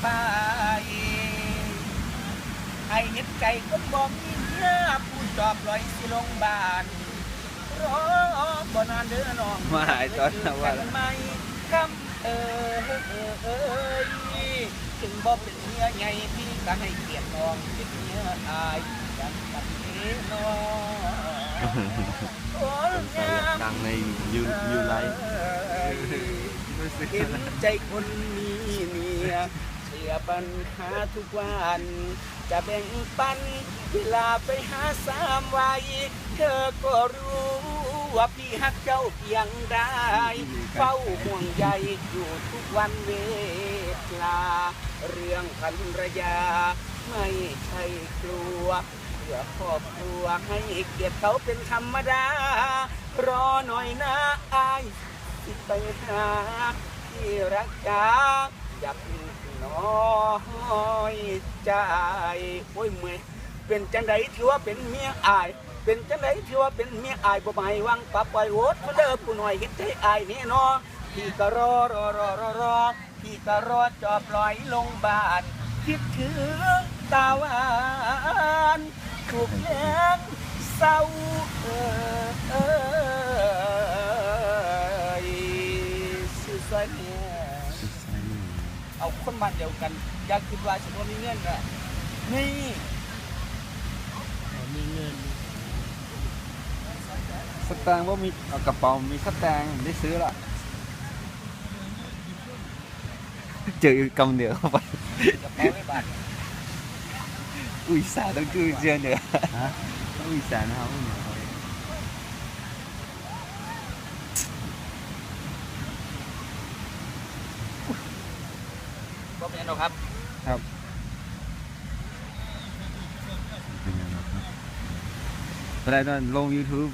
ไป ไอ้เห็ดไก่ก็บอกมีเมียผู้จอบลอยสิลงบ้านรอบ่นานเด้อน้องมาหายตอนนั้นว่ากัละนไหมคำเออเออเอยถึงบ่เป็นเมียใหญ่พี่ก็ให้เกียรติน้องเป็นเมียอายกันกันนี้น้องโอ้ยงามดังในยูยูไลฟ์เห็นใจคนมีเมีย เชื่อปัญหาทุกวัน จะแบ่งปันเวลาไปหาสามวัยเธอก็รู้ว่าพี่ฮักเจ้าเพียงได้เฝ้าห่วงใยอยู่ทุกวันเวลา เรื่องภรรยา ไม่ใช่กลัวเพื่อครอบครัวให้เกียรติเขาเป็นธรรมดา รอหน่อยนะอายไปหาที่รักจา อยากน้อยใจโอ้ยเมื่อยเป็นจังไดถือว่าเป็นเมียอาย เป็นจังไดถือว่าเป็นเมียอายบ่หมายวังปะปล่อยโวดมาเด้อผู้หน่อยเฮ็ดให้อายนี่นอพี่ก็รอรอรอรอรอพี่ก็รอจอบลอยลงบ้านคิดถึงตาหวานถูกแย้งเศร้าเออ เอาคนบ้านเดียวกัน อยากคิดว่าสมมติมีเงินอะนี่มีเงินสแตงว่ามีเอากระเป๋ามีสแตงได้ซื้อละเจออีกกำเดียวเข้าไปกระเป๋าไม่บาทอุ้ยสาต้องจื้อเจอเนื้อฮะอุ้ยสานะครับอุ้ยเหนือเขา ก็เป็นอันหรอกครับ ครับเป็นยังไงครับเวลาตอนลง YouTube